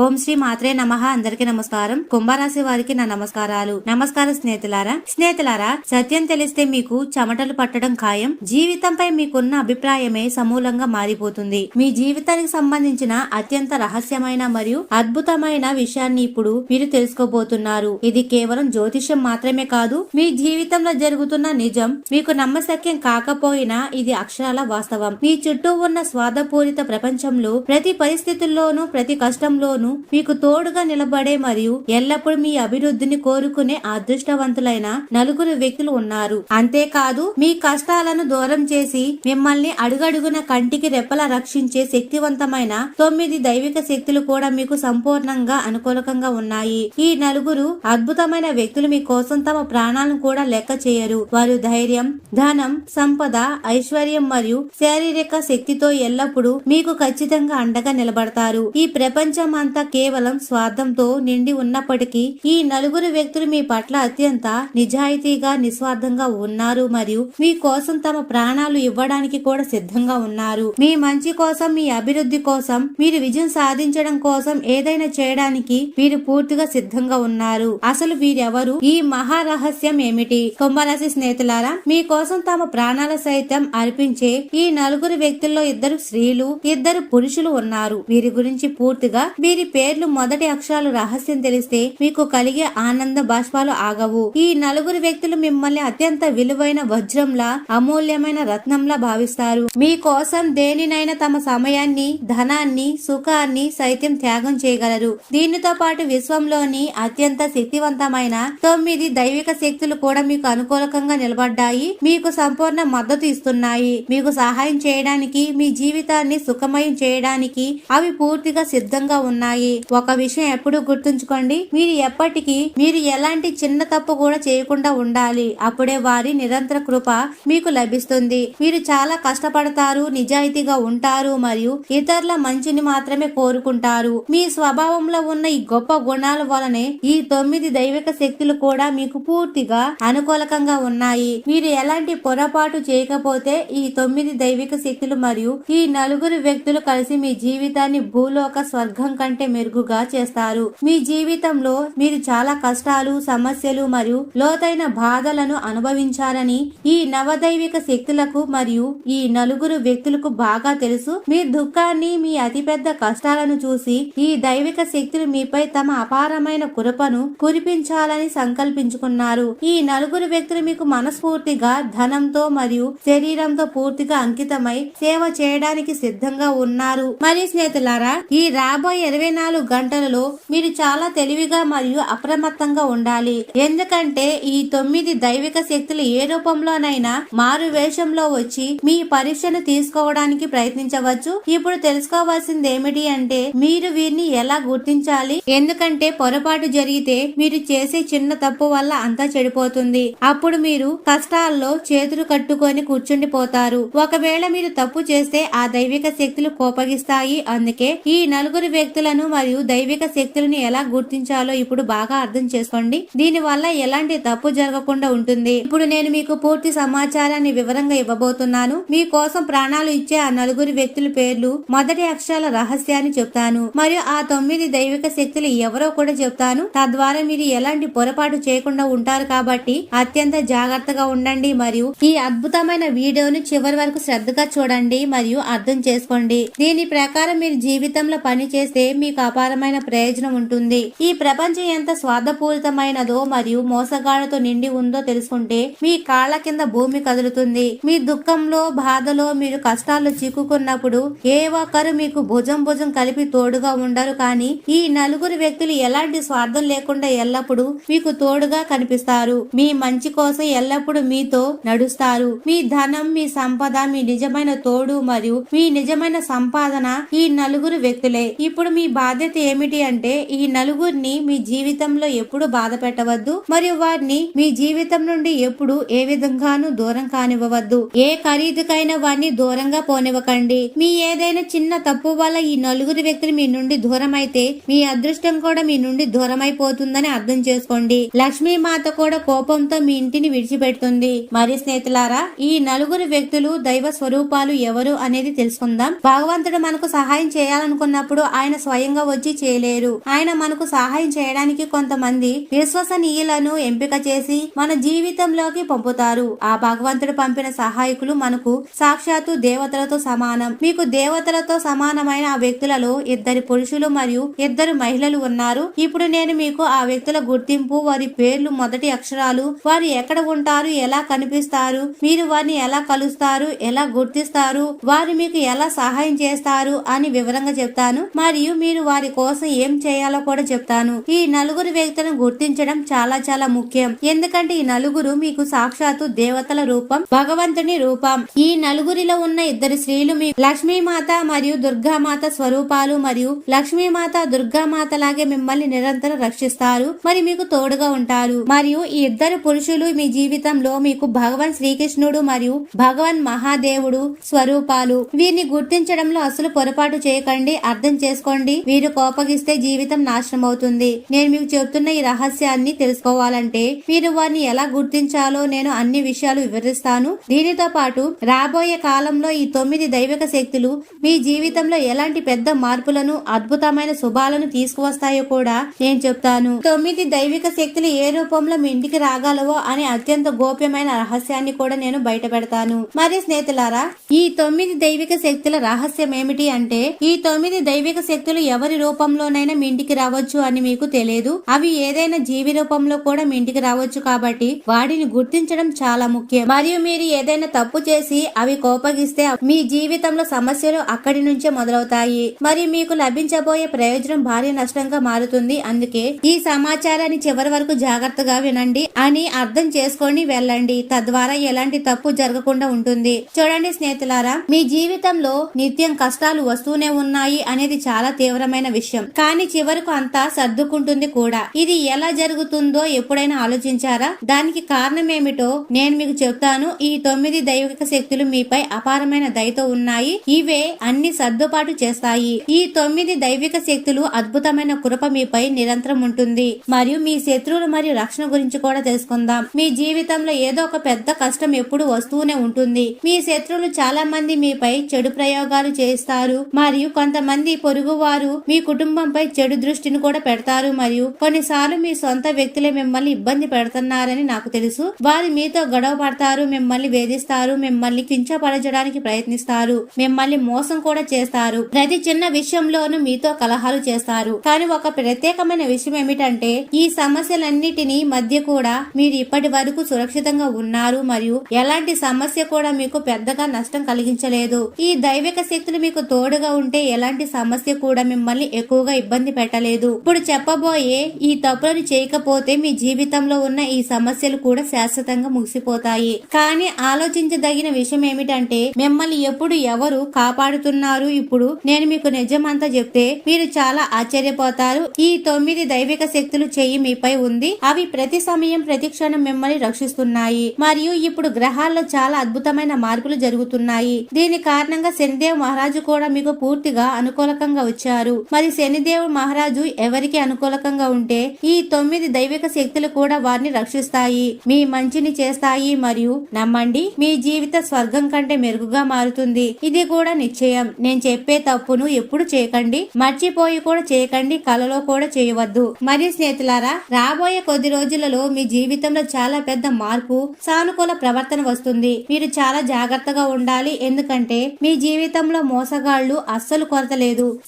ఓం శ్రీ మాత్రే నమః. అందరికీ నమస్కారం. కుంభరాశి వారికి నా నమస్కారాలు. నమస్కారం స్నేహితులారా. స్నేహితులారా సత్యం తెలిస్తే మీకు చెమటలు పట్టడం ఖాయం. జీవితంపై మీకున్న అభిప్రాయమే సమూలంగా మారిపోతుంది. మీ జీవితానికి సంబంధించిన అత్యంత రహస్యమైన మరియు అద్భుతమైన విషయాన్ని ఇప్పుడు మీరు తెలుసుకోబోతున్నారు. ఇది కేవలం జ్యోతిష్యం మాత్రమే కాదు మీ జీవితంలో జరుగుతున్న నిజం మీకు నమ్మశక్యం కాకపోయినా ఇది అక్షరాల వాస్తవం. మీ చుట్టూ ఉన్న స్వాదపూరిత ప్రపంచంలో ప్రతి పరిస్థితుల్లోనూ ప్రతి కష్టంలోనూ మీకు తోడుగా నిలబడే మరియు ఎల్లప్పుడూ మీ అభివృద్ధిని కోరుకునే అదృష్టవంతులైన నలుగురు వ్యక్తులు ఉన్నారు. అంతేకాదు మీ కష్టాలను దూరం చేసి మిమ్మల్ని అడుగడుగున కంటికి రెప్పలా రక్షించే శక్తివంతమైన తొమ్మిది దైవిక శక్తులు కూడా మీకు సంపూర్ణంగా అనుకూలకంగా ఉన్నాయి. ఈ నలుగురు అద్భుతమైన వ్యక్తులు మీ కోసం తమ ప్రాణాలను కూడా లెక్క చేయరు. వారు ధైర్యం ధనం సంపద ఐశ్వర్యం మరియు శారీరక శక్తితో ఎల్లప్పుడూ మీకు ఖచ్చితంగా అండగా నిలబడతారు. ఈ ప్రపంచం అంతా కేవలం స్వార్థంతో నిండి ఉన్నప్పటికీ ఈ నలుగురు వ్యక్తులు మీ పట్ల అత్యంత నిజాయితీగా నిస్వార్థంగా ఉన్నారు మరియు మీ కోసం తమ ప్రాణాలు ఇవ్వడానికి కూడా సిద్ధంగా ఉన్నారు. మీ మంచి కోసం మీ అభివృద్ధి కోసం మీరు విజయం సాధించడం కోసం ఏదైనా చేయడానికి మీరు పూర్తిగా సిద్ధంగా ఉన్నారు. అసలు వీరెవరు? ఈ మహారహస్యం ఏమిటి? కుంభరాశి స్నేహితులారా మీ కోసం తమ ప్రాణాల సైతం అర్పించే ఈ నలుగురు వ్యక్తుల్లో ఇద్దరు స్త్రీలు ఇద్దరు పురుషులు ఉన్నారు. వీరి గురించి పూర్తిగా వీరి పేర్లు మొదటి అక్షరాలు రహస్యం తెలిస్తే మీకు కలిగే ఆనంద బాష్పాలు ఆగవు. ఈ నలుగురు వ్యక్తులు మిమ్మల్ని అత్యంత విలువైన వజ్రంలా అమూల్యమైన రత్నంలా భావిస్తారు. మీ కోసం దేనినైనా తమ సమయాన్ని ధనాన్ని సుఖాన్ని సైతం త్యాగం చేయగలరు. దీనితో పాటు విశ్వంలోని అత్యంత శక్తివంతమైన తొమ్మిది దైవిక శక్తులు కూడా మీకు అనుకూలకంగా నిలబడ్డాయి. మీకు సంపూర్ణ మద్దతు ఇస్తున్నాయి. మీకు సహాయం చేయడానికి మీ జీవితాన్ని సుఖమయం చేయడానికి అవి పూర్తిగా సిద్ధంగా ఉన్నాయి. ఒక విషయం ఎప్పుడు గుర్తుంచుకోండి. మీరు ఎప్పటికీ మీరు ఎలాంటి చిన్న తప్పు కూడా చేయకుండా ఉండాలి. అప్పుడే వారి నిరంతర కృప మీకు లభిస్తుంది. మీరు చాలా కష్టపడతారు నిజాయితీగా ఉంటారు మరియు ఇతరుల మంచిని మాత్రమే కోరుకుంటారు. మీ స్వభావంలో ఉన్న ఈ గొప్ప గుణాల వలనే ఈ తొమ్మిది దైవిక శక్తులు కూడా మీకు పూర్తిగా అనుకూలకంగా ఉన్నాయి. మీరు ఎలాంటి పొరపాటు చేయకపోతే ఈ తొమ్మిది దైవిక శక్తులు మరియు ఈ నలుగురు వ్యక్తులు కలిసి మీ జీవితాన్ని భూలోక స్వర్గం కంటే మెరుగుగా చేస్తారు. మీ జీవితంలో మీరు చాలా కష్టాలు సమస్యలు మరియు లోతైన బాధలను అనుభవించారని ఈ నవదైవిక శక్తులకు మరియు ఈ నలుగురు వ్యక్తులకు బాగా తెలుసు. మీ దుఃఖాన్ని మీ అతిపెద్ద కష్టాలను చూసి ఈ దైవిక శక్తులు మీపై తమ అపారమైన కృపను కురిపించాలని సంకల్పించుకున్నారు. ఈ నలుగురు వ్యక్తులు మీకు మనస్ఫూర్తిగా ధనంతో మరియు శరీరంతో పూర్తిగా అంకితమై సేవ చేయడానికి సిద్ధంగా ఉన్నారు. మరి స్నేహితులారా ఈ రాబోయే ఇరవై నాలుగు గంటలలో మీరు చాలా తెలివిగా మరియు అప్రమత్తంగా ఉండాలి. ఎందుకంటే ఈ తొమ్మిది దైవిక శక్తులు ఏ రూపంలోనైనా మారు వేషంలో వచ్చి మీ పరీక్షను తీసుకోవడానికి ప్రయత్నించవచ్చు. ఇప్పుడు తెలుసుకోవాల్సింది ఏమిటి అంటే మీరు వీరిని ఎలా గుర్తించాలి? ఎందుకంటే పొరపాటు జరిగితే మీరు చేసే చిన్న తప్పు వల్ల అంతా చెడిపోతుంది. అప్పుడు మీరు కష్టాల్లో చేతులు కట్టుకొని కూర్చుండిపోతారు. ఒకవేళ మీరు తప్పు చేస్తే ఆ దైవిక శక్తులు కోపగిస్తాయి. అందుకే ఈ నలుగురు వ్యక్తుల వ్యక్తులను మరియు దైవిక శక్తులను ఎలా గుర్తించాలో ఇప్పుడు బాగా అర్థం చేసుకోండి. దీని వల్ల ఎలాంటి తప్పు జరగకుండా ఉంటుంది. ఇప్పుడు నేను మీకు పూర్తి సమాచారాన్ని వివరంగా ఇవ్వబోతున్నాను. మీ కోసం ప్రాణాలు ఇచ్చే ఆ నలుగురు వ్యక్తుల పేర్లు మొదటి అక్షరాల రహస్యాన్ని చెప్తాను. మరియు ఆ తొమ్మిది దైవిక శక్తులు ఎవరో కూడా చెప్తాను. తద్వారా మీరు ఎలాంటి పొరపాటు చేయకుండా ఉంటారు కాబట్టి అత్యంత జాగ్రత్తగా ఉండండి మరియు ఈ అద్భుతమైన వీడియోను చివరి వరకు శ్రద్ధగా చూడండి మరియు అర్థం చేసుకోండి. దీని ప్రకారం మీరు జీవితంలో పని చేస్తే మీకు అపారమైన ప్రయోజనం ఉంటుంది. ఈ ప్రపంచం ఎంత స్వార్థపూరితమైనదో మరియు మోసగాళ్ళతో నిండి ఉందో తెలుసుకుంటే మీ కాళ్ళ కింద భూమి కదులుతుంది. మీ దుఃఖంలో బాధలో మీరు కష్టాల్లో చిక్కుకున్నప్పుడు ఏ ఒక్కరు మీకు భుజం భుజం కలిపి తోడుగా ఉండరు. కానీ ఈ నలుగురు వ్యక్తులు ఎలాంటి స్వార్థం లేకుండా ఎల్లప్పుడూ మీకు తోడుగా కనిపిస్తారు. మీ మంచి కోసం ఎల్లప్పుడూ మీతో నడుస్తారు. మీ ధనం మీ సంపద మీ నిజమైన తోడు మరియు మీ నిజమైన సంపాదన ఈ నలుగురు వ్యక్తులే. ఇప్పుడు మీ బాధ్యత ఏమిటి అంటే ఈ నలుగురిని మీ జీవితంలో ఎప్పుడు బాధ పెట్టవద్దు మరియు వారిని మీ జీవితం నుండి ఎప్పుడు ఏ విధంగానూ దూరం కానివ్వవద్దు. ఏ ఖరీదుకైనా వారిని దూరంగా పోనివ్వకండి. మీ ఏదైనా చిన్న తప్పు వల్ల ఈ నలుగురు వ్యక్తులు మీ నుండి దూరం అయితే మీ అదృష్టం కూడా మీ నుండి దూరం అయిపోతుందని అర్థం చేసుకోండి. లక్ష్మీ మాత కూడా కోపంతో మీ ఇంటిని విడిచిపెడుతుంది. మరి స్నేహితులారా ఈ నలుగురు వ్యక్తులు దైవ స్వరూపాలు ఎవరు అనేది తెలుసుకుందాం. భగవంతుడు మనకు సహాయం చేయాలనుకున్నప్పుడు ఆయన స్వయం స్వయంగా వచ్చి చేయలేరు ఆయన మనకు సహాయం చేయడానికి కొంతమంది విశ్వసనీయులను ఎంపిక చేసి మన జీవితంలోకి పంపుతారు. ఆ భగవంతుడు పంపిన సహాయకులు మనకు సాక్షాత్తు దేవతలతో సమానం. మీకు దేవతలతో సమానమైన ఆ వ్యక్తులలో ఇద్దరు పురుషులు మరియు ఇద్దరు మహిళలు ఉన్నారు. ఇప్పుడు నేను మీకు ఆ వ్యక్తుల గుర్తింపు వారి పేర్లు మొదటి అక్షరాలు వారు ఎక్కడ ఉంటారు ఎలా కనిపిస్తారు మీరు వారిని ఎలా కలుస్తారు ఎలా గుర్తిస్తారు వారు మీకు ఎలా సహాయం చేస్తారు అని వివరంగా చెప్తాను. మరియు మీరు వారి కోసం ఏం చేయాలో కూడా చెప్తాను. ఈ నలుగురు వ్యక్తులను గుర్తించడం చాలా చాలా ముఖ్యం. ఎందుకంటే ఈ నలుగురు మీకు సాక్షాత్తు దేవతల రూపం భగవంతుని రూపం. ఈ నలుగురిలో ఉన్న ఇద్దరు స్త్రీలు మీ లక్ష్మీమాత మరియు దుర్గామాత స్వరూపాలు మరియు లక్ష్మీమాత దుర్గామాత లాగే మిమ్మల్ని నిరంతరం రక్షిస్తారు. మరి మీకు తోడుగా ఉంటారు. మరియు ఈ ఇద్దరు పురుషులు మీ జీవితంలో మీకు భగవాన్ శ్రీకృష్ణుడు మరియు భగవాన్ మహాదేవుడు స్వరూపాలు. వీరిని గుర్తించడంలో అసలు పొరపాటు చేయకండి అర్థం చేసుకోండి. వీరు కోపగిస్తే జీవితం నాశనం అవుతుంది నేను మీకు చెప్తున్న ఈ రహస్యాన్ని తెలుసుకోవాలంటే మీరు వారిని ఎలా గుర్తించాలో నేను అన్ని విషయాలు వివరిస్తాను. దీనితో పాటు రాబోయే కాలంలో ఈ తొమ్మిది దైవిక శక్తులు మీ జీవితంలో ఎలాంటి పెద్ద మార్పులను అద్భుతమైన శుభాలను తీసుకువస్తాయో కూడా నేను చెప్తాను. తొమ్మిది దైవిక శక్తులు ఏ రూపంలో మీ ఇంటికి రాగలవో అనే అత్యంత గోప్యమైన రహస్యాన్ని కూడా నేను బయట పెడతాను మరి స్నేహితులారా ఈ తొమ్మిది దైవిక శక్తుల రహస్యం ఏమిటి అంటే ఈ తొమ్మిది దైవిక శక్తులు ఎవరి రూపంలోనైనా మీ ఇంటికి రావచ్చు అని మీకు తెలియదు. అవి ఏదైనా జీవి రూపంలో కూడా మీ ఇంటికి రావచ్చు కాబట్టి వాటిని గుర్తించడం చాలా ముఖ్యం. మరియు మీరు ఏదైనా తప్పు చేసి అవి కోపగిస్తే మీ జీవితంలో సమస్యలు అక్కడి నుంచే మొదలవుతాయి. మరియు మీకు లభించబోయే ప్రయోజనం భారీ నష్టంగా మారుతుంది. అందుకే ఈ సమాచారాన్ని చివరి వరకు జాగ్రత్తగా వినండి అని అర్థం చేసుకొని వెళ్ళండి. తద్వారా ఎలాంటి తప్పు జరగకుండా ఉంటుంది. చూడండి స్నేహితులారా మీ జీవితంలో నిత్యం కష్టాలు వస్తూనే ఉన్నాయి అనేది చాలా తీవ్రమైన విషయం. కానీ చివరకు అంతా సర్దుకుంటుంది కూడా. ఇది ఎలా జరుగుతుందో ఎప్పుడైనా ఆలోచించారా? దానికి కారణం ఏమిటో నేను మీకు చెప్తాను. ఈ తొమ్మిది దైవిక శక్తులు మీపై అపారమైన దయతో ఉన్నాయి. ఇవే అన్ని సర్దుబాటు చేస్తాయి. ఈ తొమ్మిది దైవిక శక్తులు అద్భుతమైన కృప మీపై నిరంతరం ఉంటుంది. మరియు మీ శత్రువులు మరియు రక్షణ గురించి కూడా తెలుసుకుందాం. మీ జీవితంలో ఏదో ఒక పెద్ద కష్టం ఎప్పుడు వస్తూనే ఉంటుంది. మీ శత్రువులు చాలా మంది మీపై చెడు ప్రయోగాలు చేస్తారు మరియు కొంతమంది పొరుగు వారు మీ కుటుంబంపై చెడు దృష్టిని కూడా పెడతారు మరియు కొన్నిసార్లు మీ సొంత వ్యక్తులే మిమ్మల్ని ఇబ్బంది పెడుతున్నారని నాకు తెలుసు. వారు మీతో గొడవ పడతారు మిమ్మల్ని వేధిస్తారు మిమ్మల్ని కించపరచడానికి ప్రయత్నిస్తారు మిమ్మల్ని మోసం కూడా చేస్తారు. ప్రతి చిన్న విషయంలోనూ మీతో కలహాలు చేస్తారు. కానీ ఒక ప్రత్యేకమైన విషయం ఏమిటంటే ఈ సమస్యలన్నిటినీ మధ్య కూడా మీరు ఇప్పటి వరకు సురక్షితంగా ఉన్నారు మరియు ఎలాంటి సమస్య కూడా మీకు పెద్దగా నష్టం కలిగించలేదు. ఈ దైవిక శక్తులు మీకు తోడుగా ఉంటే ఎలాంటి సమస్య కూడా మిమ్మల్ని ఎక్కువగా ఇబ్బంది పెట్టలేదు. ఇప్పుడు చెప్పబోయే ఈ తప్పులను చేయకపోతే మీ జీవితంలో ఉన్న ఈ సమస్యలు కూడా శాశ్వతంగా ముగిసిపోతాయి. కానీ ఆలోచించదగిన విషయం ఏమిటంటే మిమ్మల్ని ఎప్పుడు ఎవరు కాపాడుతున్నారు? ఇప్పుడు నేను మీకు నిజమంతా చెప్తే మీరు చాలా ఆశ్చర్యపోతారు. ఈ తొమ్మిది దైవిక శక్తులు చెయ్యి మీపై ఉంది. అవి ప్రతి సమయం ప్రతి క్షణం మిమ్మల్ని రక్షిస్తున్నాయి. మరియు ఇప్పుడు గ్రహాల్లో చాలా అద్భుతమైన మార్పులు జరుగుతున్నాయి. దీని కారణంగా శనిదేవ్ మహారాజు కూడా మీకు పూర్తిగా అనుకూలకంగా వచ్చారు. మరి శనిదేవుడు మహారాజు ఎవరికి అనుకూలకంగా ఉంటే ఈ తొమ్మిది దైవిక శక్తులు కూడా వారిని రక్షిస్తాయి. మీ మంచిని చేస్తాయి మరియు నమ్మండి మీ జీవిత స్వర్గం కంటే మెరుగుగా మారుతుంది. ఇది కూడా నిశ్చయం. నేను చెప్పే తప్పును ఎప్పుడు చేయకండి మర్చిపోయి కూడా చేయకండి కలలో కూడా చేయవద్దు. మరి స్నేహితులారా రాబోయే కొద్ది రోజులలో మీ జీవితంలో చాలా పెద్ద మార్పు సానుకూల ప్రవర్తన వస్తుంది. మీరు చాలా జాగ్రత్తగా ఉండాలి ఎందుకంటే మీ జీవితంలో మోసగాళ్ళు అస్సలు కొరత లేదు.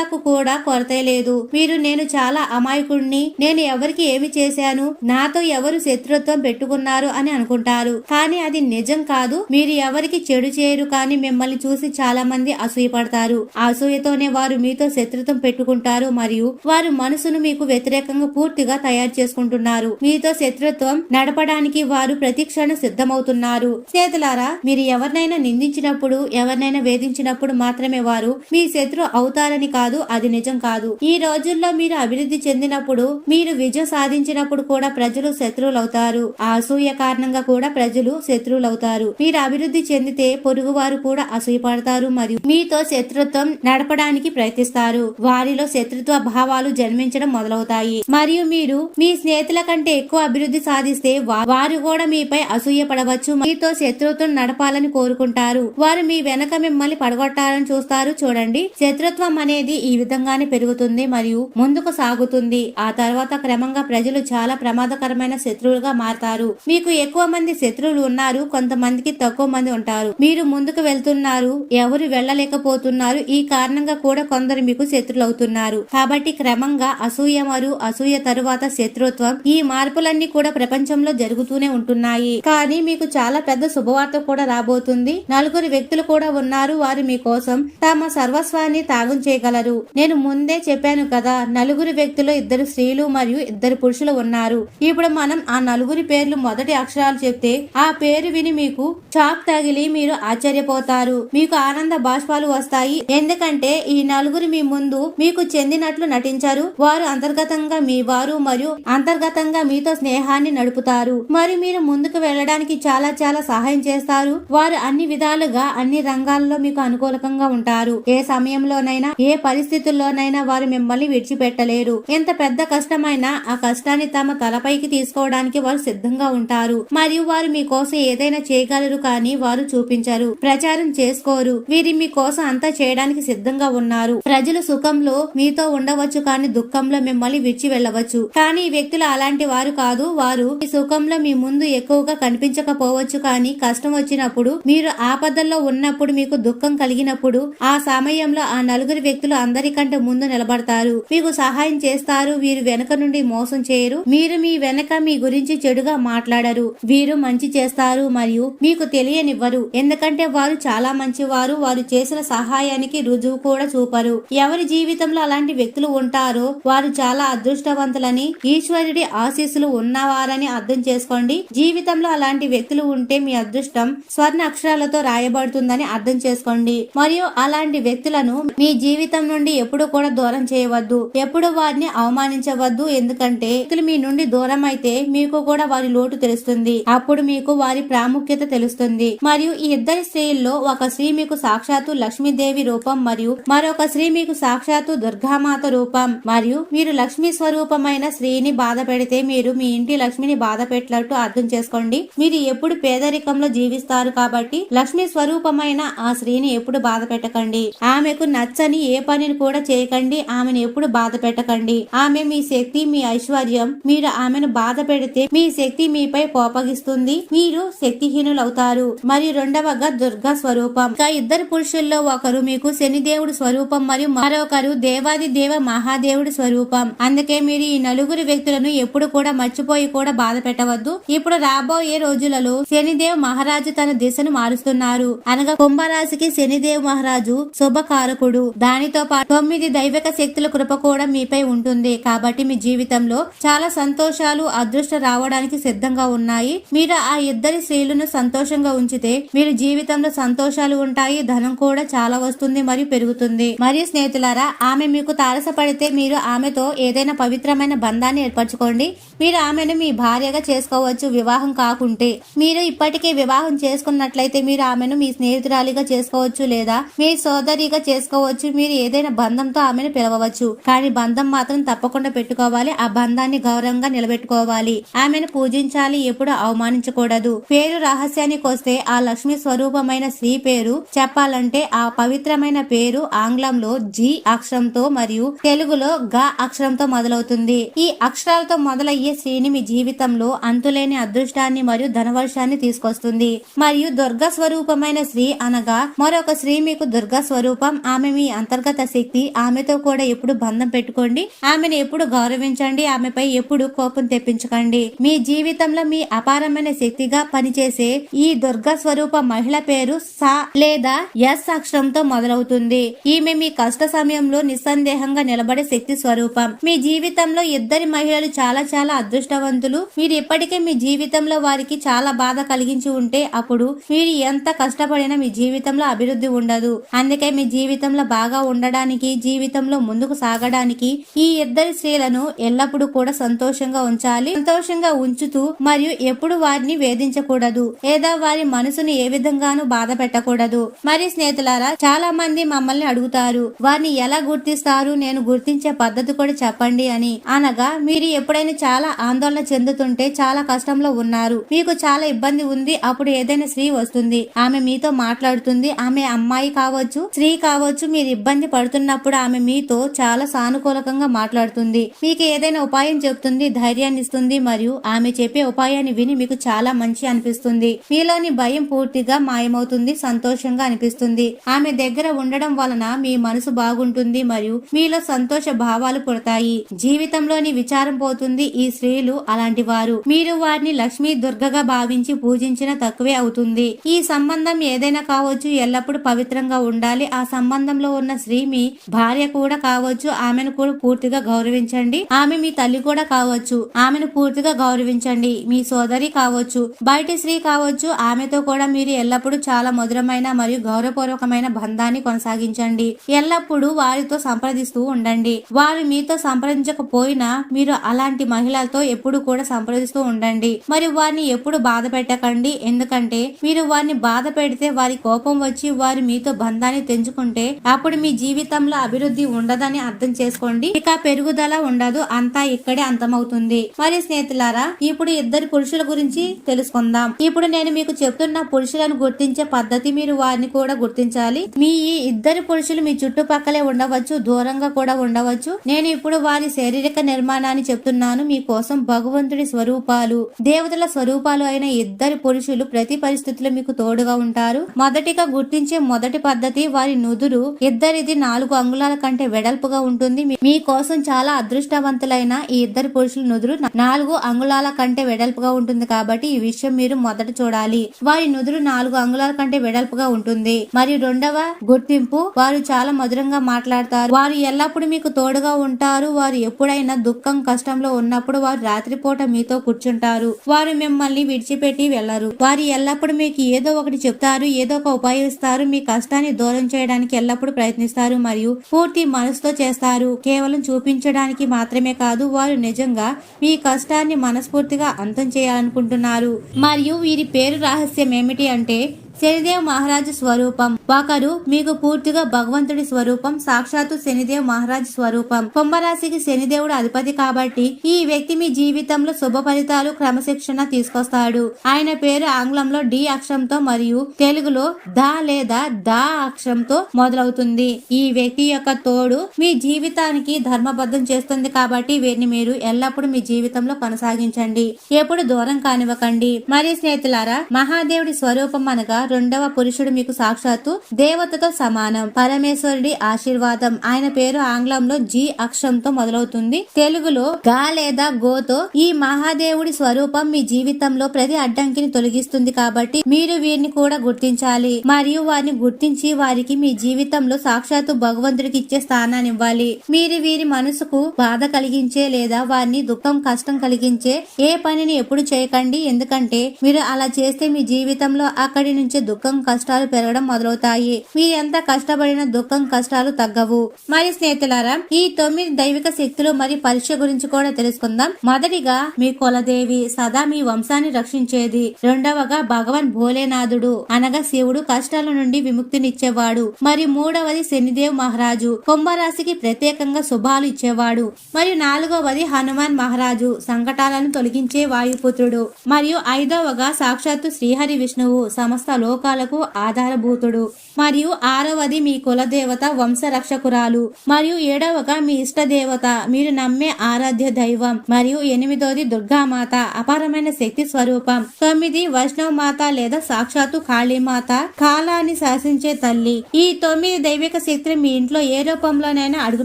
శత్రువులకు కూడా కొరత లేదు. మీరు నేను చాలా అమాయకుడిని నేను ఎవరికి ఏమి చేశాను? నాతో ఎవరు శత్రుత్వం పెట్టుకున్నారు అని అనుకుంటారు. కానీ అది నిజం కాదు. మీరు ఎవరికి చెడు చేయరు కానీ మిమ్మల్ని చూసి చాలా మంది అసూయపడతారు. అసూయతోనే వారు మీతో శత్రుత్వం పెట్టుకుంటారు మరియు వారు మనసును మీకు వ్యతిరేకంగా పూర్తిగా తయారు చేసుకుంటున్నారు. మీతో శత్రుత్వం నడపడానికి వారు ప్రతిక్షణ సిద్ధమవుతున్నారు. స్నేహితులారా మీరు ఎవరినైనా నిందించినప్పుడు ఎవరినైనా వేధించినప్పుడు మాత్రమే వారు మీ శత్రు అవుతారని కాదు. అది నిజం కాదు. ఈ రోజుల్లో మీరు అభివృద్ధి చెందినప్పుడు మీరు విజయం సాధించినప్పుడు కూడా ప్రజలు శత్రువులవుతారు. ఆ అసూయ కారణంగా కూడా ప్రజలు శత్రువులవుతారు. మీరు అభివృద్ధి చెందితే పొరుగు వారు కూడా అసూయపడతారు మరియు మీతో శత్రుత్వం నడపడానికి ప్రయత్నిస్తారు. వారిలో శత్రుత్వ భావాలు జన్మించడం మొదలవుతాయి. మరియు మీరు మీ స్నేహితుల కంటే ఎక్కువ అభివృద్ధి సాధిస్తే వారు కూడా మీపై అసూయ పడవచ్చు మీతో శత్రుత్వం నడపాలని కోరుకుంటారు. వారు మీ వెనక మిమ్మల్ని పడగొట్టాలని చూస్తారు. చూడండి శత్రుత్వం అనేది ఈ విధంగానే పెరుగుతుంది మరియు ముందుకు సాగుతుంది. ఆ తర్వాత క్రమంగా ప్రజలు చాలా ప్రమాదకరమైన శత్రువులుగా మారతారు. మీకు ఎక్కువ మంది శత్రువులు ఉన్నారు కొంతమందికి తక్కువ మంది ఉంటారు. మీరు ముందుకు వెళ్తున్నారు ఎవరు వెళ్ళలేకపోతున్నారు. ఈ కారణంగా కూడా కొందరు మీకు శత్రులు అవుతున్నారు. కాబట్టి క్రమంగా అసూయ మరియు అసూయ తరువాత శత్రుత్వం ఈ మార్పులన్నీ కూడా ప్రపంచంలో జరుగుతూనే ఉంటున్నాయి. కానీ మీకు చాలా పెద్ద శుభవార్త కూడా రాబోతుంది. నలుగురు వ్యక్తులు కూడా ఉన్నారు. వారు మీకోసం తమ సర్వస్వాన్ని త్యాగం చేయగలరు. నేను ముందే చెప్పాను కదా నలుగురు వ్యక్తులు ఇద్దరు స్త్రీలు మరియు ఇద్దరు పురుషులు ఉన్నారు. ఇప్పుడు మనం ఆ నలుగురి పేర్లు మొదటి అక్షరాలు చెప్తే ఆ పేరు విని మీకు చాక్ తగిలి మీరు ఆశ్చర్యపోతారు. మీకు ఆనంద బాష్పాలు వస్తాయి. ఎందుకంటే ఈ నలుగురు మీ ముందు మీకు చెందినట్లు నటించారు. వారు అంతర్గతంగా మీ వారు మరియు అంతర్గతంగా మీతో స్నేహాన్ని నడుపుతారు. మరి మీరు ముందుకు వెళ్ళడానికి చాలా చాలా సహాయం చేస్తారు. వారు అన్ని విధాలుగా అన్ని రంగాల్లో మీకు అనుకూలకంగా ఉంటారు. ఏ సమయంలోనైనా ఏ పరిస్థితుల్లోనైనా వారు మిమ్మల్ని విడిచిపెట్టలేరు. ఎంత పెద్ద కష్టమైనా ఆ కష్టాన్ని తమ తలపైకి తీసుకోవడానికి వారు సిద్ధంగా ఉంటారు. మరియు వారు మీకోసం ఏదైనా చేయగలరు కానీ వారు చూపించరు. ప్రచారం చేసుకోరు. వీరి మీకోసం అంతా చేయడానికి సిద్ధంగా ఉన్నారు. ప్రజలు సుఖంలో మీతో ఉండవచ్చు కానీ దుఃఖంలో మిమ్మల్ని విడిచి వెళ్ళవచ్చు. కానీ ఈ వ్యక్తులు అలాంటి వారు కాదు. వారు ఈ సుఖంలో మీ ముందు ఎక్కువగా కనిపించకపోవచ్చు కానీ కష్టం వచ్చినప్పుడు మీరు ఆపదల్లో ఉన్నప్పుడు మీకు దుఃఖం కలిగినప్పుడు ఆ సమయంలో ఆ నలుగురు వ్యక్తులు అందరికంటే ముందు నిలబడతారు. మీకు సహాయం చేస్తారు. వీరు వెనక నుండి మోసం చేయరు. మీరు మీ వెనక మీ గురించి చెడుగా మాట్లాడరు. వీరు మంచి చేస్తారు మరియు మీకు తెలియనివ్వరు. ఎందుకంటే వారు చాలా మంచివారు. వారు చేసిన సహాయానికి రుజువు కూడా చూపరు. ఎవరి జీవితంలో అలాంటి వ్యక్తులు ఉంటారో వారు చాలా అదృష్టవంతులని ఈశ్వరుడి ఆశీస్సులు ఉన్నవారని అర్థం చేసుకోండి. జీవితంలో అలాంటి వ్యక్తులు ఉంటే మీ అదృష్టం స్వర్ణ అక్షరాలతో రాయబడుతుందని అర్థం చేసుకోండి. మరియు అలాంటి వ్యక్తులను మీ జీవితం నుండి ఎప్పుడు కూడా దూరం చేయవద్దు. ఎప్పుడు వారిని అవమానించవద్దు. ఎందుకంటే వ్యక్తులు మీ నుండి దూరం అయితే మీకు కూడా వారి లోటు తెలుస్తుంది. అప్పుడు మీకు వారి ప్రాముఖ్యత తెలుస్తుంది. మరియు ఈ ఇద్దరి స్త్రీల్లో ఒక స్త్రీ మీకు సాక్షాత్తు లక్ష్మీదేవి రూపం మరియు మరొక స్త్రీ మీకు సాక్షాత్తు దుర్గామాత రూపం. మరియు మీరు లక్ష్మీ స్వరూపమైన స్త్రీని బాధ పెడితే మీరు మీ ఇంటి లక్ష్మిని బాధ పెట్టినట్టు అర్థం చేసుకోండి. మీరు ఎప్పుడు పేదరికంలో జీవిస్తారు కాబట్టి లక్ష్మీ స్వరూపమైన ఆ స్త్రీని ఎప్పుడు బాధ పెట్టకండి. ఆమెకు నచ్చని ఏ పనిని కూడా చేయకండి. ఆమెను ఎప్పుడు బాధ పెట్టకండి. ఆమె మీ శక్తి మీ ఐశ్వర్యం. మీరు ఆమెను బాధ పెడితే మీ శక్తి మీపై కోపగిస్తుంది. మీరు శక్తిహీనులు అవుతారు మరియు రెండవగా దుర్గా స్వరూపం. ఇంకా ఇద్దరు పురుషుల్లో ఒకరు మీకు శనిదేవుడు స్వరూపం మరియు మరొకరు దేవాది దేవ మహాదేవుడి స్వరూపం. అందుకే మీరు ఈ నలుగురు వ్యక్తులను ఎప్పుడు కూడా మర్చిపోయి కూడా బాధ పెట్టవద్దు. ఇప్పుడు రాబోయే రోజులలో శనిదేవ్ మహారాజు తన దిశను మారుస్తున్నారు. అనగా కుంభరాశికి శనిదేవ్ మహారాజు శుభకారకుడు. దానితో పాటు తొమ్మిది దైవిక శక్తుల కృప కూడా మీపై ఉంటుంది. కాబట్టి మీ జీవితంలో చాలా సంతోషాలు అదృష్ట రావడానికి సిద్ధంగా ఉన్నాయి. మీరు ఆ ఇద్దరి స్త్రీలను సంతోషంగా ఉంచితే మీరు జీవితంలో సంతోషాలు ఉంటాయి ధనం కూడా చాలా వస్తుంది మరియు పెరుగుతుంది. మరియు స్నేహితులారా ఆమె మీకు తారసపడితే మీరు ఆమెతో ఏదైనా పవిత్రమైన బంధాన్ని ఏర్పరచుకోండి. మీరు ఆమెను మీ భార్యగా చేసుకోవచ్చు వివాహం కాకుంటే. మీరు ఇప్పటికే వివాహం చేసుకున్నట్లయితే మీరు ఆమెను మీ స్నేహితురాలిగా చేసుకోవచ్చు లేదా మీ సోదరిగా చేసుకోవచ్చు. మీరు ఏదైనా బంధంతో ఆమెను పిలవవచ్చు. కానీ బంధం మాత్రం తప్పకుండా పెట్టుకోవాలి. ఆ బంధాన్ని గౌరవంగా నిలబెట్టుకోవాలి. ఆమెను పూజించాలి. ఎప్పుడు అవమానించకూడదు. పేరు రహస్యానికి వస్తే ఆ లక్ష్మి స్వరూపమైన స్త్రీ పేరు చెప్పాలంటే ఆ పవిత్రమైన పేరు ఆంగ్లంలో జి అక్షరంతో మరియు తెలుగులో గ అక్షరంతో మొదలవుతుంది. ఈ అక్షరాలతో మొదలయ్యే స్త్రీని మీ జీవితంలో అంతులేని అదృష్టాన్ని మరియు ధనవర్షాన్ని తీసుకొస్తుంది. మరియు దుర్గా స్వరూపమైన స్త్రీ అనగా మరొక స్త్రీ మీకు దుర్గా స్వరూపం ఆమె మీ అంతర్గత శక్తి ఆమెతో కూడా ఎప్పుడు బంధం పెట్టుకోండి ఆమెను ఎప్పుడు గౌరవించండి ఆమెపై ఎప్పుడు కోపం తెప్పించకండి. మీ జీవితంలో మీ అపారమైన శక్తిగా పనిచేసే ఈ దుర్గా స్వరూప మహిళ పేరు సా లేదా ఎస్ అక్షరంతో మొదలవుతుంది. ఈమె మీ కష్ట సమయంలో నిస్సందేహంగా నిలబడే శక్తి స్వరూపం. మీ జీవితంలో ఇద్దరి మహిళలు చాలా చాలా అదృష్టవంతులు. మీరు ఇప్పటికే మీ జీవితంలో వారికి చాలా బాధ కలిగించి ఉంటే అప్పుడు మీరు ఎంత కష్టపడినా మీ జీవితంలో అభివృద్ధి ఉండదు. అందుకే మీ జీవితంలో బాగా ఉండడానికి జీవితంలో ముందుకు సాగడానికి ఈ ఇద్దరి స్త్రీలను ఎల్లప్పుడూ కూడా సంతోషంగా ఉంచాలి. సంతోషంగా ఉంచుతూ మరియు ఎప్పుడు వారిని వేధించకూడదు. లేదా వారి మనసును ఏ విధంగానూ బాధ పెట్టకూడదు. మరి స్నేహితులారా చాలా మంది మమ్మల్ని అడుగుతారు వారిని ఎలా గుర్తిస్తారు? నేను గుర్తించే పద్ధతి కూడా చెప్పండి అని. అనగా మీరు ఎప్పుడైనా చాలా ఆందోళన చెందుతుంటే చాలా కష్టంలో ఉన్నారు. మీకు చాలా ఇబ్బంది ఉంది. అప్పుడు ఏదైనా స్త్రీ వస్తుంది. ఆమె మీతో మాట్లాడుతుంది. ఆమె అమ్మాయి కావచ్చు స్త్రీ కావచ్చు మీరు ఇబ్బంది పడుతున్నప్పుడు ఆమె మీతో చాలా సానుకూలకంగా మాట్లాడుతుంది. మీకు ఏదైనా ఉపాయం చెప్తుంది ధైర్యాన్ని ఇస్తుంది మరియు ఆమె చెప్పే ఉపాయాన్ని విని మీకు చాలా మంచి అనిపిస్తుంది. మీలోని భయం పూర్తిగా మాయమవుతుంది సంతోషంగా అనిపిస్తుంది. ఆమె దగ్గర ఉండడం వలన మీ మనసు బాగుంటుంది మరియు మీలో సంతోష భావాలు పుడతాయి. జీవితంలోని విచారం పోతుంది. ఈ స్త్రీలు అలాంటి వారు. మీరు వారిని లక్ష్మీ దుర్గగా భావించి పూజించిన తక్కువే అవుతుంది. ఈ సంబంధం ఏదైనా కావచ్చు ఎల్లప్పుడూ పవిత్రంగా ఉండాలి. ఆ సంబంధంలో ఉన్న స్త్రీ మీ భార్య కూడా కావచ్చు. ఆమెను కూడా పూర్తిగా గౌరవించండి. ఆమె మీ తల్లి కూడా కావచ్చు. ఆమెను పూర్తిగా గౌరవించండి. మీ సోదరి కావచ్చు. బయటి స్త్రీ కావచ్చు. ఆమెతో కూడా మీరు ఎల్లప్పుడూ చాలా మధురమైన మరియు గౌరవపూర్వకమైన బంధాన్ని కొనసాగించండి. ఎల్లప్పుడూ వారితో సంప్రదిస్తూ ఉండండి. వారు మీతో సంప్రదించకపోయినా మీరు అలాంటి మహిళ విషయాలతో ఎప్పుడు కూడా సంప్రదిస్తూ ఉండండి. మరి వారిని ఎప్పుడు బాధ పెట్టకండి. ఎందుకంటే మీరు వారిని బాధ పెడితే వారి కోపం వచ్చి వారు మీతో బంధాన్ని తెంచుకుంటే అప్పుడు మీ జీవితంలో అభివృద్ధి ఉండదని అర్థం చేసుకోండి. ఇక పెరుగుదల ఉండదు. అంతా ఇక్కడే అంతమవుతుంది. మరి స్నేహితులారా ఇప్పుడు ఇద్దరు పురుషుల గురించి తెలుసుకుందాం. ఇప్పుడు నేను మీకు చెప్తున్న పురుషులను గుర్తించే పద్ధతి మీరు వారిని కూడా గుర్తించాలి. మీ ఈ ఇద్దరు పురుషులు మీ చుట్టుపక్కలే ఉండవచ్చు దూరంగా కూడా ఉండవచ్చు. నేను ఇప్పుడు వారి శారీరక నిర్మాణాన్ని చెప్తున్నాను. కోసం భగవంతుడి స్వరూపాలు దేవతల స్వరూపాలు అయిన ఇద్దరు పురుషులు ప్రతి పరిస్థితిలో మీకు తోడుగా ఉంటారు. మొదటిగా గుర్తించే మొదటి పద్ధతి వారి నుదురు. ఇద్దరిది నాలుగు అంగుళాల కంటే వెడల్పుగా ఉంటుంది. మీ- కోసం చాలా అదృష్టవంతులైన ఈ ఇద్దరు పురుషుల నుదురు నాలుగు అంగుళాల కంటే వెడల్పుగా ఉంటుంది కాబట్టి ఈ విషయం మీరు మొదట చూడాలి. వారి నుదురు నాలుగు అంగుళాల కంటే వెడల్పుగా ఉంటుంది. మరియు రెండవ గుర్తింపు వారు చాలా మధురంగా మాట్లాడతారు. వారు ఎల్లప్పుడూ మీకు తోడుగా ఉంటారు. వారు ఎప్పుడైనా దుఃఖం కష్టంలో ఉన్నప్పుడు వారు రాత్రిపూట మీతో కూర్చుంటారు. వారు మిమ్మల్ని విడిచిపెట్టి వెళ్ళరు వారు ఎల్లప్పుడు మీకు ఏదో ఒకటి చెప్తారు ఏదో ఒక ఉపాయం ఇస్తారు మీ కష్టాన్ని దూరం చేయడానికి ఎల్లప్పుడు ప్రయత్నిస్తారు మరియు పూర్తి మనసుతో చేస్తారు. కేవలం చూపించడానికి మాత్రమే కాదు వారు నిజంగా మీ కష్టాన్ని మనస్ఫూర్తిగా అంతం చేయాలనుకుంటున్నారు. మరియు వీరి పేరు రహస్యం ఏమిటి అంటే శనిదేవ్ మహారాజు స్వరూపం. ఒకరు మీకు పూర్తిగా భగవంతుడి స్వరూపం సాక్షాత్తు శనిదేవ్ మహారాజ్ స్వరూపం. కుంభరాశికి శనిదేవుడు అధిపతి కాబట్టి ఈ వ్యక్తి మీ జీవితంలో శుభ ఫలితాలు క్రమశిక్షణ తీసుకొస్తాడు. ఆయన పేరు ఆంగ్లంలో డి అక్షరంతో మరియు తెలుగులో ద లేదా దా అక్షరంతో మొదలవుతుంది. ఈ వ్యక్తి యొక్క తోడు మీ జీవితానికి ధర్మబద్ధం చేస్తుంది కాబట్టి వీరిని మీరు ఎల్లప్పుడూ మీ జీవితంలో కొనసాగించండి. ఎప్పుడు దూరం కానివ్వకండి. మరి స్నేహితులారా మహాదేవుడి స్వరూపం అనగా రెండవ పురుషుడు మీకు సాక్షాత్తు దేవతతో సమానం. పరమేశ్వరుడి ఆశీర్వాదం. ఆయన పేరు ఆంగ్లంలో జి అక్షంతో మొదలవుతుంది. తెలుగులో గా లేదా గోతో ఈ మహాదేవుడి స్వరూపం మీ జీవితంలో ప్రతి అడ్డంకిని తొలగిస్తుంది కాబట్టి మీరు వీరిని కూడా గుర్తించాలి. మరియు వారిని గుర్తించి వారికి మీ జీవితంలో సాక్షాత్తు భగవంతుడికి ఇచ్చే స్థానాన్ని ఇవ్వాలి. మీరు వీరి మనసుకు బాధ కలిగించే లేదా వారిని దుఃఖం కష్టం కలిగించే ఏ పనిని ఎప్పుడు చేయకండి. ఎందుకంటే మీరు అలా చేస్తే మీ జీవితంలో అక్కడి నుంచి దుఃఖం కష్టాలు పెరగడం మొదలవుతాయి. మీరు ఎంత కష్టపడిన దుఃఖం కష్టాలు తగ్గవు. మరి స్నేహితులారా ఈ తొమ్మిది దైవిక శక్తులు మరియు పరీక్ష గురించి కూడా తెలుసుకుందాం. మొదటిగా మీ కులదేవి సదా మీ వంశాన్ని రక్షించేది. రెండవగా భగవాన్ భోలేనాథుడు. అనగా శివుడు కష్టాల నుండి విముక్తినిచ్చేవాడు. మరి మూడవది శనిదేవ్ మహారాజు. కుంభరాశికి ప్రత్యేకంగా శుభాలు ఇచ్చేవాడు. మరియు నాలుగవది హనుమాన్ మహారాజు. సంకటాలను తొలగించే వాయుపుత్రుడు. మరియు ఐదవగా సాక్షాత్తు శ్రీహరి విష్ణువు. సమస్త లోకాలకు ఆధారభూతుడు. మరియు ఆరవది మీ కులదేవత వంశ రక్షకురాలు మరియు ఏడవగా మీ ఇష్ట దేవత మీరు నమ్మే ఆరాధ్య దైవం. మరియు ఎనిమిదోది దుర్గామాత. అపారమైన శక్తి స్వరూపం. తొమ్మిది వైష్ణవ మాత లేదా సాక్షాత్తు కాళీమాత. కాలాన్ని శాసించే తల్లి. ఈ తొమ్మిది దైవిక శక్తులు మీ ఇంట్లో ఏ రూపంలోనైనా అడుగు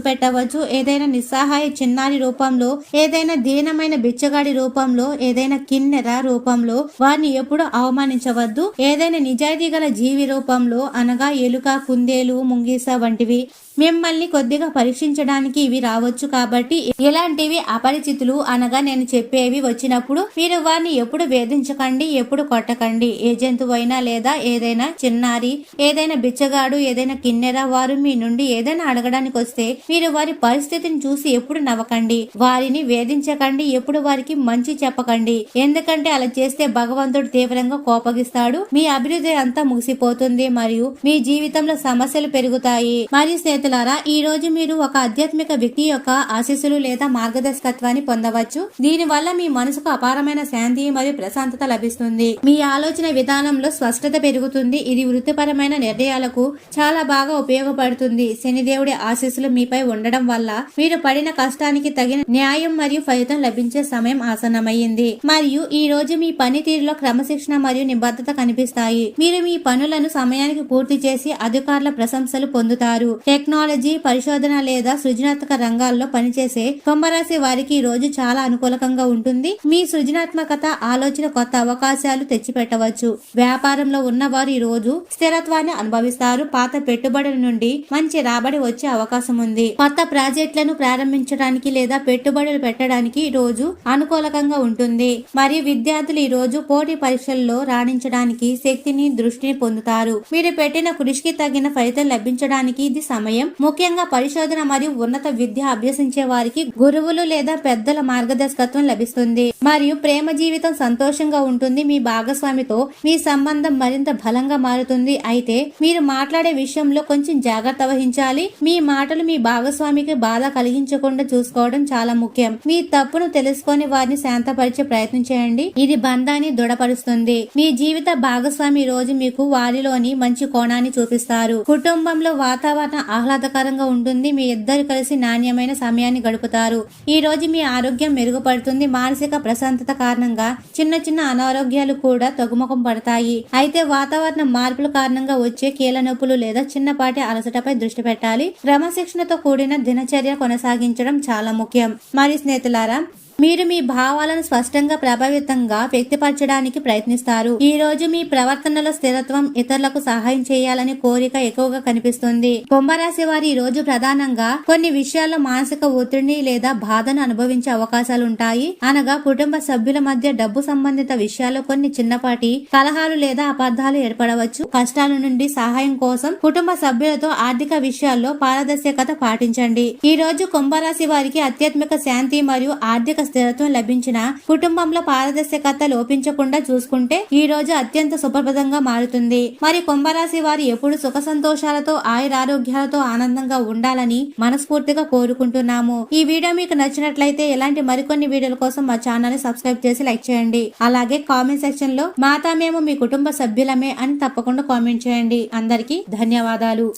పెట్టవచ్చు ఏదైనా నిస్సహాయ చిన్నారి రూపంలో ఏదైనా దీనమైన బిచ్చగాడి రూపంలో ఏదైనా కిన్నెర రూపంలో వారిని ఎప్పుడు అవమానించవద్దు. ఏదైనా నిజాయితీ గల జీవి రూపంలో అనగా ఎలుక కుందేలు ముంగీస వంటివి మిమ్మల్ని కొద్దిగా పరీక్షించడానికి ఇవి రావచ్చు కాబట్టి ఇలాంటివి అపరిచితులు అనగా నేను చెప్పేవి వచ్చినప్పుడు మీరు వారిని ఎప్పుడు వేధించకండి ఎప్పుడు కొట్టకండి. ఏ జంతువైనా లేదా ఏదైనా చిన్నారి ఏదైనా బిచ్చగాడు ఏదైనా కిన్నెర వారు మీ నుండి ఏదైనా అడగడానికి వస్తే మీరు వారి పరిస్థితిని చూసి ఎప్పుడు నవ్వకండి. వారిని వేధించకండి ఎప్పుడు వారికి మంచి చెప్పకండి. ఎందుకంటే అలా చేస్తే భగవంతుడు తీవ్రంగా కోపగిస్తాడు మీ అభివృద్ధి అంతా ముగిసిపోతుంది మరియు మీ జీవితంలో సమస్యలు పెరుగుతాయి. మరియు స్నేహితులు స్నేహితులారా ఈ రోజు మీరు ఒక ఆధ్యాత్మిక వ్యక్తి యొక్క ఆశీస్సులు లేదా మార్గదర్శకత్వాన్ని పొందవచ్చు. దీని వల్ల మీ మనసుకు అపారమైన శాంతి మరియు ప్రశాంతత లభిస్తుంది. మీ ఆలోచన విధానంలో స్పష్టత పెరుగుతుంది. ఇది వృత్తిపరమైన నిర్ణయాలకు చాలా బాగా ఉపయోగపడుతుంది. శనిదేవుడి ఆశీస్సులు మీపై ఉండడం వల్ల మీరు పడిన కష్టానికి తగిన న్యాయం మరియు ఫలితం లభించే సమయం ఆసన్నమైంది. మరియు ఈ రోజు మీ పనితీరులో క్రమశిక్షణ మరియు నిబద్ధత కనిపిస్తాయి. మీరు మీ పనులను సమయానికి పూర్తి చేసి అధికారుల ప్రశంసలు పొందుతారు. టెక్నాలజీ పరిశోధన లేదా సృజనాత్మక రంగాల్లో పనిచేసే కుంభరాశి వారికి ఈ రోజు చాలా అనుకూలకంగా ఉంటుంది. మీ సృజనాత్మకత ఆలోచన కొత్త అవకాశాలు తెచ్చిపెట్టవచ్చు. వ్యాపారంలో ఉన్నవారు ఈ రోజు స్థిరత్వాన్ని అనుభవిస్తారు. పాత పెట్టుబడుల నుండి మంచి రాబడి వచ్చే అవకాశం ఉంది. కొత్త ప్రాజెక్టులను ప్రారంభించడానికి లేదా పెట్టుబడులు పెట్టడానికి ఈ రోజు అనుకూలకంగా ఉంటుంది. మరియు విద్యార్థులు ఈ రోజు పోటీ పరీక్షల్లో రాణించడానికి శక్తిని దృష్టిని పొందుతారు. మీరు పెట్టిన కృషికి తగిన ఫలితం లభించడానికి ఇది సమయం ముఖ్యంగా పరిశోధన మరియు ఉన్నత విద్య అభ్యసించే వారికి గురువులు లేదా పెద్దల మార్గదర్శకత్వం లభిస్తుంది. మరియు ప్రేమ జీవితం సంతోషంగా ఉంటుంది. మీ భాగస్వామితో మీ సంబంధం మరింత బలంగా మారుతుంది. అయితే మీరు మాట్లాడే విషయంలో కొంచెం జాగ్రత్త వహించాలి. మీ మాటలు మీ భాగస్వామికి బాధ కలిగించకుండా చూసుకోవడం చాలా ముఖ్యం. మీ తప్పును తెలుసుకొని వారిని శాంతపరిచే ప్రయత్నం చేయండి. ఇది బంధాన్ని దృఢపరుస్తుంది. మీ జీవిత భాగస్వామి రోజు మీకు వారిలోని మంచి కోణాన్ని చూపిస్తారు. కుటుంబంలో వాతావరణం ఆహ్లాదకరంగా ఉంటుంది. మీ ఇద్దరు కలిసి నాణ్యమైన సమయాన్ని గడుపుతారు. ఈ రోజు మీ ఆరోగ్యం మెరుగుపడుతుంది. మానసిక ప్రశాంతత కారణంగా చిన్న చిన్న అనారోగ్యాలు కూడా తగుముఖం పడతాయి. అయితే వాతావరణ మార్పుల కారణంగా వచ్చే కీల నొప్పులు లేదా చిన్నపాటి అలసటపై దృష్టి పెట్టాలి. క్రమశిక్షణతో కూడిన దినచర్య కొనసాగించడం చాలా ముఖ్యం. మరి స్నేహితులారా మీరు మీ భావాలను స్పష్టంగా ప్రభావితంగా వ్యక్తపరచడానికి ప్రయత్నిస్తారు. ఈ రోజు మీ ప్రవర్తనలో స్థిరత్వం ఇతరులకు సహాయం చేయాలనే కోరిక ఎక్కువగా కనిపిస్తుంది. కుంభరాశి వారి ఈ రోజు ప్రధానంగా కొన్ని విషయాల్లో మానసిక ఒత్తిడిని లేదా బాధను అనుభవించే అవకాశాలు ఉంటాయి. అనగా కుటుంబ సభ్యుల మధ్య డబ్బు సంబంధిత విషయాల్లో కొన్ని చిన్నపాటి కలహాలు లేదా అపార్థాలు ఏర్పడవచ్చు. కష్టాల నుండి సహాయం కోసం కుటుంబ సభ్యులతో ఆర్థిక విషయాల్లో పారదర్శకత పాటించండి. ఈ రోజు కుంభరాశి వారికి ఆధ్యాత్మిక శాంతి మరియు ఆర్థిక స్థిరత్వం లభించిన కుటుంబంలో పారదర్శకత లోపించకుండా చూసుకుంటే ఈ రోజు అత్యంత సుప్రభదంగా మారుతుంది. మరి కుంభరాశి వారు ఎప్పుడు సుఖ సంతోషాలతో ఆయురారోగ్యాలతో ఆనందంగా ఉండాలని మనస్ఫూర్తిగా కోరుకుంటున్నాము. ఈ వీడియో మీకు నచ్చినట్లయితే ఇలాంటి మరికొన్ని వీడియోల కోసం మా ఛానల్ని సబ్స్క్రైబ్ చేసి లైక్ చేయండి. అలాగే కామెంట్ సెక్షన్లో మాతా మేము మీ కుటుంబ సభ్యులమే అని తప్పకుండా కామెంట్ చేయండి. అందరికీ ధన్యవాదాలు.